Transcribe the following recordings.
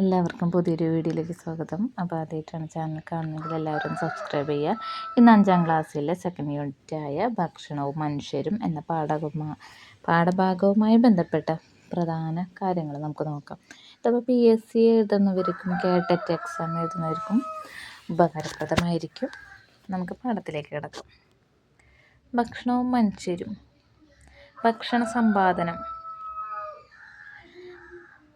എല്ലാവർക്കും പുതിയൊരു വീഡിയോയിലേക്ക് സ്വാഗതം. അപ്പോൾ ആദ്യമായിട്ടാണ് ചാനൽ കാണുന്നതെങ്കിൽ എല്ലാവരും സബ്സ്ക്രൈബ് ചെയ്യുക. ഇന്ന് അഞ്ചാം ക്ലാസ്സിലെ സെക്കൻഡ് യൂണിറ്റായ ഭക്ഷണവും മനുഷ്യരും എന്ന പാഠകുമാ പാഠഭാഗവുമായി ബന്ധപ്പെട്ട പ്രധാന കാര്യങ്ങൾ നമുക്ക് നോക്കാം. ഇതപ്പോൾ പി എസ് സി എഴുതുന്നവർക്കും കേട്ടറ്റ് എക്സാം എഴുതുന്നവർക്കും ഉപകാരപ്രദമായിരിക്കും. നമുക്ക് പാഠത്തിലേക്ക് കിടക്കാം. ഭക്ഷണവും മനുഷ്യരും. ഭക്ഷണ സമ്പാദനം.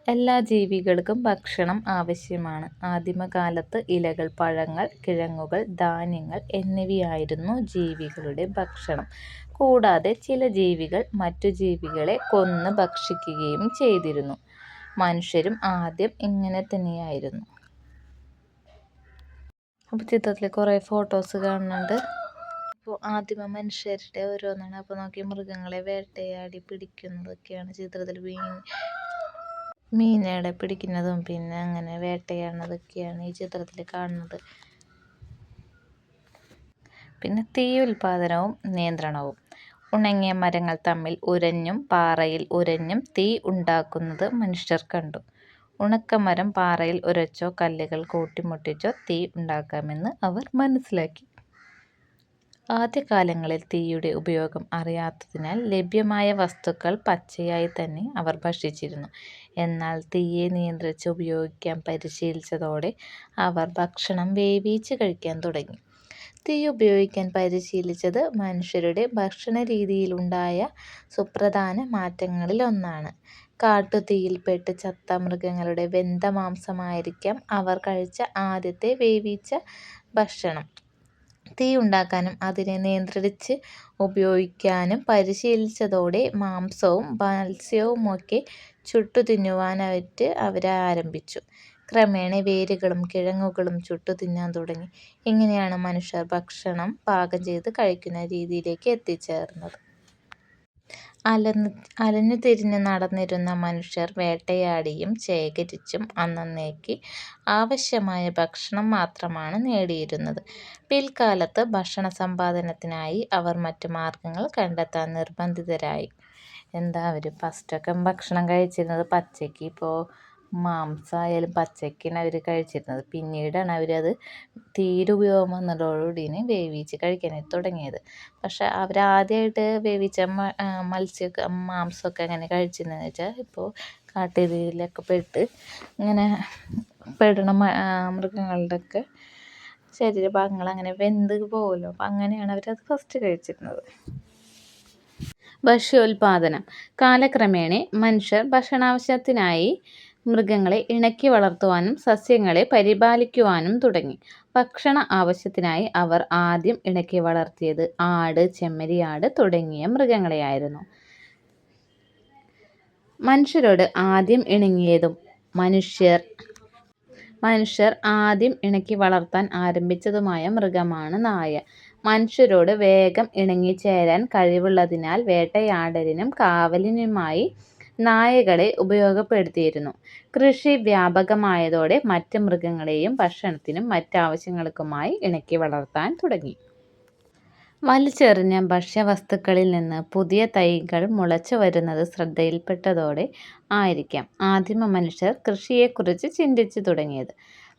എല്ലാ ജീവികൾക്കും ഭക്ഷണം ആവശ്യമാണ്. ആദിമകാലത്ത് ഇലകൾ പഴങ്ങൾ കിഴങ്ങുകൾ ധാന്യങ്ങൾ എന്നിവയായിരുന്നു ജീവികളുടെ ഭക്ഷണം. കൂടാതെ ചില ജീവികൾ മറ്റു ജീവികളെ കൊന്ന് ഭക്ഷിക്കുകയും ചെയ്തിരുന്നു. മനുഷ്യരും ആദ്യം ഇങ്ങനെ തന്നെയായിരുന്നു. അപ്പോൾ ചിത്രത്തിൽ കുറേ ഫോട്ടോസ് കാണുന്നുണ്ട്. അപ്പോൾ ആദിമ മനുഷ്യരുടെ ഓരോന്നാണ്. അപ്പോൾ നോക്കി മൃഗങ്ങളെ വേട്ടയാടി പിടിക്കുന്നതൊക്കെയാണ് ചിത്രത്തിൽ മീനുകളെ പിടിക്കുന്നതും പിന്നെ അങ്ങനെ വേട്ടയാടുന്നതൊക്കെയാണ് ഈ ചിത്രത്തിൽ കാണുന്നത്. പിന്നെ തീ ഉൽപാദനവും നിയന്ത്രണവും. ഉണങ്ങിയ മരങ്ങൾ തമ്മിൽ ഉരഞ്ഞും പാറയിൽ ഉരഞ്ഞും തീ ഉണ്ടാക്കുന്നത് മനുഷ്യർ കണ്ടു. ഉണക്കമരം പാറയിൽ ഉരച്ചോ കല്ലുകൾ കൂട്ടിമുട്ടിച്ചോ തീ ഉണ്ടാക്കാമെന്ന് അവർ മനസ്സിലാക്കി. ആദ്യകാലങ്ങളിൽ തീയുടെ ഉപയോഗം അറിയാത്തതിനാൽ ലഭ്യമായ വസ്തുക്കൾ പച്ചയായി തന്നെ അവർ ഭക്ഷിച്ചിരുന്നു. എന്നാൽ തീയെ നിയന്ത്രിച്ച് ഉപയോഗിക്കാൻ പരിശീലിച്ചതോടെ അവർ ഭക്ഷണം വേവിച്ച് കഴിക്കാൻ തുടങ്ങി. തീ ഉപയോഗിക്കാൻ പരിശീലിച്ചത് മനുഷ്യരുടെ ഭക്ഷണ രീതിയിലുണ്ടായ സുപ്രധാന മാറ്റങ്ങളിൽ ഒന്നാണ് കാട്ടുതീയിൽപ്പെട്ട് ചത്ത മൃഗങ്ങളുടെ വെന്ത മാംസമായിരിക്കാം അവർ കഴിച്ച ആദ്യത്തെ വേവിച്ച ഭക്ഷണം. തീ ഉണ്ടാക്കാനും അതിനെ നിയന്ത്രിച്ച് ഉപയോഗിക്കാനും പരിശീലിച്ചതോടെ മാംസവും മത്സ്യവുമൊക്കെ ചുട്ടുതിന്നുവാനായിട്ട് അവർ ആരംഭിച്ചു. ക്രമേണ വേരുകളും കിഴങ്ങുകളും ചുട്ടു തിന്നാൻ തുടങ്ങി. ഇങ്ങനെയാണ് മനുഷ്യർ ഭക്ഷണം പാകം ചെയ്ത് കഴിക്കുന്ന രീതിയിലേക്ക് എത്തിച്ചേർന്നത്. അലഞ്ഞു തിരിഞ്ഞ് നടന്നിരുന്ന മനുഷ്യർ വേട്ടയാടിയും ശേഖരിച്ചും അന്നന്നേക്ക് ആവശ്യമായ ഭക്ഷണം മാത്രമാണ് നേടിയിരുന്നത്. പിൽക്കാലത്ത് ഭക്ഷണസമ്പാദനത്തിനായി അവർ മറ്റു മാർഗങ്ങൾ കണ്ടെത്താൻ നിർബന്ധിതരായി. എന്താ അവർ ഫസ്റ്റൊക്കെ ഭക്ഷണം കഴിച്ചിരുന്നത് പച്ചയ്ക്ക് ഇപ്പോൾ മാംസമായാലും പച്ചയ്ക്കാണ് അവർ കഴിച്ചിരുന്നത്. പിന്നീടാണ് അവരത് തീരെ ഉപയോഗം വന്നതോടുകൂടിയാണ് വേവിച്ച് കഴിക്കാൻ തുടങ്ങിയത്. പക്ഷെ അവർ വേവിച്ച മത്സ്യമൊക്കെ മാംസമൊക്കെ എങ്ങനെ കഴിച്ചിരുന്നതെന്ന് വെച്ചാൽ ഇപ്പോൾ കാട്ടുതീയിലൊക്കെ പെട്ട് ഇങ്ങനെ പെടണ മൃഗങ്ങളുടെയൊക്കെ ശരീരഭാഗങ്ങൾ അങ്ങനെ വെന്ത് പോകുമല്ലോ അപ്പം അങ്ങനെയാണ് അവരത് ഫസ്റ്റ് കഴിച്ചിരുന്നത്. ഭക്ഷ്യോൽപാദനം കാലക്രമേണ മനുഷ്യർ ഭക്ഷണാവശ്യത്തിനായി മൃഗങ്ങളെ ഇണക്കി വളർത്തുവാനും സസ്യങ്ങളെ പരിപാലിക്കുവാനും തുടങ്ങി. ഭക്ഷണ ആവശ്യത്തിനായി അവർ ആദ്യം ഇണക്കി വളർത്തിയത് ആട് ചെമ്മരിയാട് തുടങ്ങിയ മൃഗങ്ങളെയായിരുന്നു. മനുഷ്യരോട് ആദ്യം ഇണങ്ങിയതും മനുഷ്യർ മനുഷ്യർ ആദ്യം ഇണക്കി വളർത്താൻ ആരംഭിച്ചതുമായ മൃഗമാണ് നായ. മനുഷ്യരോട് വേഗം ഇണങ്ങിച്ചേരാൻ കഴിവുള്ളതിനാൽ വേട്ടയാടലിനും കാവലിനുമായി നായകളെ ഉപയോഗപ്പെടുത്തിയിരുന്നു. കൃഷി വ്യാപകമായതോടെ മറ്റ് മൃഗങ്ങളെയും ഭക്ഷണത്തിനും മറ്റാവശ്യങ്ങൾക്കുമായി ഇണക്കി വളർത്താൻ തുടങ്ങി. വലിച്ചെറിഞ്ഞ ഭക്ഷ്യവസ്തുക്കളിൽ നിന്ന് പുതിയ തൈകൾ മുളച്ചു വരുന്നത് ശ്രദ്ധയിൽപ്പെട്ടതോടെ ആയിരിക്കാം ആദിമ മനുഷ്യർ കൃഷിയെക്കുറിച്ച് ചിന്തിച്ചു തുടങ്ങിയത്.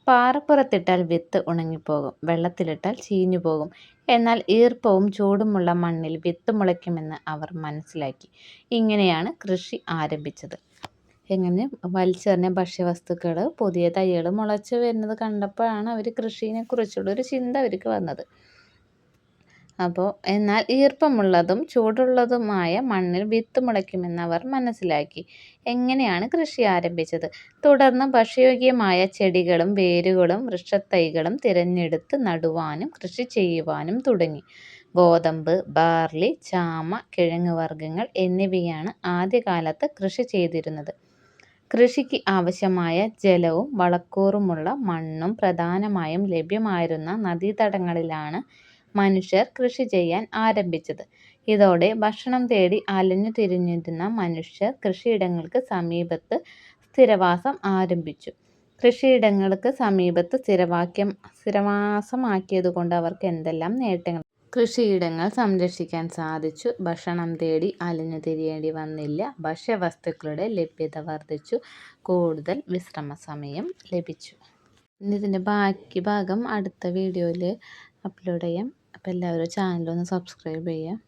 പാറപ്പുറത്തിട്ടാൽ വിത്ത് ഉണങ്ങിപ്പോകും, വെള്ളത്തിലിട്ടാൽ ചീഞ്ഞുപോകും. എന്നാൽ ഈർപ്പവും ചൂടുമുള്ള മണ്ണിൽ വിത്ത് മുളയ്ക്കുമെന്ന് അവർ മനസ്സിലാക്കി. ഇങ്ങനെയാണ് കൃഷി ആരംഭിച്ചത്. എങ്ങനെ വലിച്ചെറിഞ്ഞ ഭക്ഷ്യവസ്തുക്കൾ പുതിയ തൈകൾ മുളച്ചു വരുന്നത് കണ്ടപ്പോഴാണ് അവർ കൃഷിയെക്കുറിച്ചുള്ള ഒരു ചിന്ത അവർക്ക് വന്നത്. അപ്പോൾ എന്നാൽ ഈർപ്പമുള്ളതും ചൂടുള്ളതുമായ മണ്ണിൽ വിത്ത് മുളയ്ക്കുമെന്ന് അവർ മനസ്സിലാക്കി. എങ്ങനെയാണ് കൃഷി ആരംഭിച്ചത്. തുടർന്ന് ഭക്ഷ്യയോഗ്യമായ ചെടികളും വേരുകളും വൃക്ഷത്തൈകളും തിരഞ്ഞെടുത്ത് നടുവാനും കൃഷി ചെയ്യുവാനും തുടങ്ങി. ഗോതമ്പ്, ബാർലി, ചാമ, കിഴങ്ങ് വർഗങ്ങൾ എന്നിവയാണ് ആദ്യകാലത്ത് കൃഷി ചെയ്തിരുന്നത്. കൃഷിക്ക് ആവശ്യമായ ജലവും വളക്കൂറുമുള്ള മണ്ണും പ്രധാനമായും ലഭ്യമായിരുന്ന നദീതടങ്ങളിലാണ് മനുഷ്യർ കൃഷി ചെയ്യാൻ ആരംഭിച്ചത്. ഇതോടെ ഭക്ഷണം തേടി അലഞ്ഞു തിരിഞ്ഞിരുന്ന മനുഷ്യർ കൃഷിയിടങ്ങൾക്ക് സമീപത്ത് സ്ഥിരവാസം ആരംഭിച്ചു. കൃഷിയിടങ്ങൾക്ക് സമീപത്ത് സ്ഥിരവാസമാക്കിയതുകൊണ്ട് അവർക്ക് എന്തെല്ലാം നേട്ടങ്ങൾ? കൃഷിയിടങ്ങൾ സംരക്ഷിക്കാൻ സാധിച്ചു. ഭക്ഷണം തേടി അലഞ്ഞു തിരിയേണ്ടി വന്നില്ല. ഭക്ഷ്യവസ്തുക്കളുടെ ലഭ്യത വർദ്ധിച്ചു. കൂടുതൽ വിശ്രമ സമയം ലഭിച്ചു ഇതിന്റെ ബാക്കി ഭാഗം അടുത്ത വീഡിയോയിൽ അപ്ലോഡ് ചെയ്യാം. അപ്പോൾ എല്ലാവരും ചാനലൊന്ന് സബ്സ്ക്രൈബ് ചെയ്യുക